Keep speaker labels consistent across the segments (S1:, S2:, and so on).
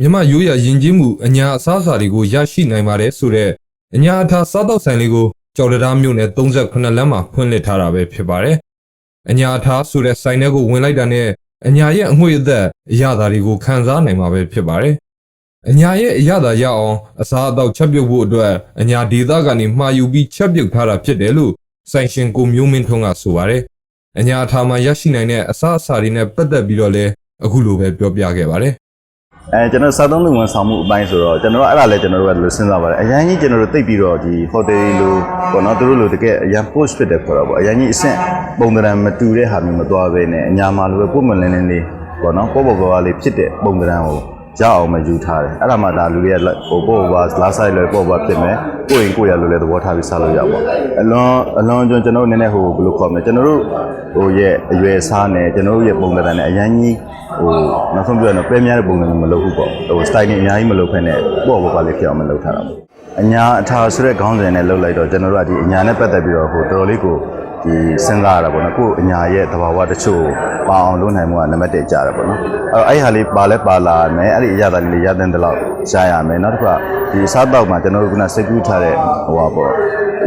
S1: မြမရိုးရယဉ်ကျေးမှုအညာအစားအစာတွေကိုရရှိနိုင်ပါတယ်ဆိုတဲ့အညာအထာစားတော့ဆိုင်လေးကိုကြော်တရားမြို့နယ်38လမ်းမှာဖွင့်လှစ်ထားတာပဲဖြစ်ပါတယ်။အညာအထာဆိုတဲ့ဆိုင်ထဲကိုဝင်လိုက်တာနဲ့အညာရဲ့အငွေ့အသက်အရသာတွေကိုခံစားနိုင်မှာပဲဖြစ်ပါတယ်။အညာရဲ့အရသာရအောင်အစားအသောက်ချက်ပြုတ်ဖို့အတွက်အညာဒေသကနေမှာယူပြီးချက်ပြုတ်ထားတာဖြစ်တယ်လို့ဆိုင်ရှင်ကိုမျိုးမင်းထွန်းကဆိုပါတယ်။အညာအထာမှာရရှိနိုင်တဲ့အစားအစာတွေနဲ့ပတ်သက်ပြီးတော့လည်းအခုလိုပဲပြောပြခဲ့ပါတယ်။
S2: အဲကျွန်တော်စားသုံးသူဝန်ဆောင်မှုအပိုင်းဆိုတော့ကျွန်တော်တို့အဲ့ဒါလည်းကျွန်တော်တို့ကဒီလိုစဉ်းစားပါတယ်အရင်ကြီးကျွန်တော်တို့သိပ်ပြီးတော့ဒီ hotel လိုပေါ့နော်သူတို့လိုတကယ်အရင် post ဖြစ်တယ်ခေါ်တော့ပေါ့အရင်ကြီးအဆင့်ပုံသဏ္ဍာန်မတူတဲ့ဟာမျိုးမသွားဘဲနဲ့အညာမှာလိုပဲပုံမှန်လင်းလင်းလေးပေါ့နော်ပေါ်ပေါ်ပေါ်ပေါ်လေးဖြစ်တဲ့ပုံသဏ္ဍာန်ကို ရအောင်မယူထားတယ်အဲ့ဒါမှဒါလူတွေကဟိုပေါ်ပေါ်လာဆိုင်လွယ်ပေါ်ပေါ်ဖြစ်မယ်ကိုယ့်ရင်ကိုယ့်ရလိုလဲသဘောထားပြီးစားလို့ရပါဘူးအလွန်အလွန်ကျွန်တော်တို့နည်းနည်းဟိုဘယ်လိုခေါ်မလဲကျွန်တော်တို့ဟိုရဲ့အရွယ်စားနဲ့ကျွန်တော်တို့ရဲ့ပုံသဏ္ဍာန်နဲ့အရင်ကြီးဟိုနောက်ဆုံးပြောရရင်ပဲများတဲ့ပုံစံမျိုးမလုပ်ဘူးပေါ့ဟို style နဲ့အများကြီးမလုပ်ဖ ೇನೆ ပေါ့ပေါ့ပါလေးဖြစ်အောင်မလုပ်ထားတာပေါ့အညာအထာဆိုတဲ့ခေါင်းစဉ်နဲ့လုပ်လိုက်တော့ကျွန်တော်တို့ကဒီအညာနဲ့ပတ်သက်ပြီးတော့ဟိုတော်တော်လေးကို ဒီစဉ်းစားရတာပေါ့နော်ကိုယ်အညာရဲ့သဘာဝတချို့ပါအောင်လုပ်နိုင်မှုကနံပါတ်1ကြတာပေါ့နော်အဲ့တော့အဲ့ဟာလေးပါလဲပါလာမယ်အဲ့ဒီအရာသားလေးရတဲ့တလောက်ရှားရမယ်နောက်တစ်ခါဒီအစားတောက်မှာကျွန်တော်တို့ကစိတ်ကူးထားတဲ့ဟိုပါပေါ့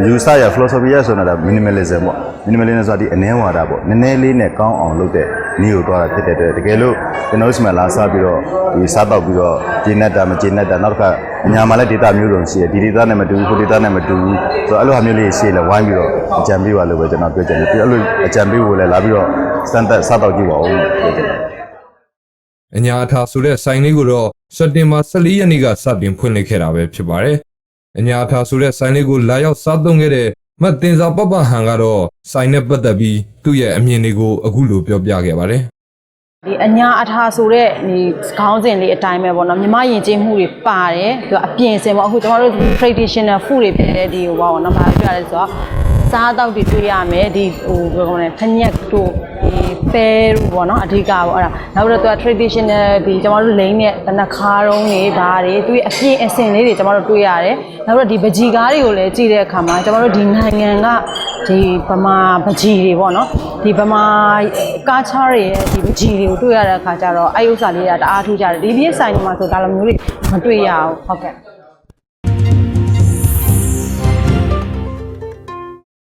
S2: ယူဆရ philosophy ရဆိုတာ minimalism ပေါ့ minimalism ဆိုတာဒီအနည်းဝါဒပေါ့နည်းနည်းလေးနဲ့ကောင်းအောင်လုပ်တဲ့နည်းကိုတွားတာဖြစ်တဲ့အတွက်တကယ်လို့ကျွန်တော်တို့စီမံလာစားပြီးတော့ဒီစားတော့ပြီးတော့ဂျင်းနဲ့တာမဂျင်းနဲ့တာနောက်တစ်ခါအ ညာမှာလည်း data မျိုးစုံရှိတယ်ဒီ data နဲ့မတူဘူးဟို data နဲ့မတူဘူးဆိုတော့အဲ့လိုဟာမျိုးလေးရှိလဲဝိုင်းပြီးတော့အကြံပေးပါလို့ပဲကျွန်တော်ပြောချင်တယ်ပြီးအဲ့လိုအကြံပေးဖို့လည်းလာပြီးတော့စတန်ဒတ်စားတော့ကြည့်ပါဦးလို့ပြောချင်တယ်
S1: အညာအထာဆိုတဲ့ဆိုင်လေးကိုတော့စက်တင်ဘာ14ရက်နေ့ကစတင်ဖွင့်လှစ်ခဲ့တာပဲဖြစ်ပါတယ်။အညာအထာဆိုတဲ့ဆိုင်လေးကိုလာရောက်စားသုံးခဲ့တဲ့မတ်တင်စာပပဟန်ကတော့ဆိုင်နဲ့ပတ်သက်ပြီးသူ့ရဲ့အမြင်တွေကိုအခုလိုပြောပြခဲ့ပါတယ်။
S3: ဒီအညာအထာဆိုတဲ့ဒီခေါင်းစဉ်လေးအတိုင်းပဲပေါ့နော်မြမယဉ်ကျေးမှုတွေပါတယ်ပြီးတော့အပြင်စင်ပေါ့အခုကျွန်တော်တို့ traditional food တွေဖြစ်တဲ့ဒီဟိုပါပေါ့နော်ဘာပြောရလဲဆိုတော့ စားတောက်တွေတွေ့ရမယ်ဒီဟိုဘယ်လိုခေါ်မလဲထညက်တို့ဒီပဲတို့ပေါ့နော်အဓိကပေါ့အဲ့ဒါနောက်ပြီးတော့သူက traditional ဒီကျွန်တော်တို့လိမ့်နဲ့တနခါရုံးတွေဒါတွေသူရဲ့အပြင်အစင်လေးတွေကျွန်တော်တို့တွေ့ရတယ်နောက်ပြီးတော့ဒီပကြီကားတွေကိုလည်းကြည့်တဲ့အခါမှာကျွန်တော်တို့ဒီနိုင်ငံကဒီဗမာပကြီတွေပေါ့နော်ဒီဗမာကားချားတွေရဲ့ဒီပကြီတွေကိုတွေ့ရတဲ့အခါကျတော့အဲ့ဥစ္စာလေးကတအားထူးကြတယ်ဒီပြည့်ဆိုင်တွေမှာဆိုဒါလိုမျိုးတွေမတွေ့ရဘူးဟုတ်ကဲ့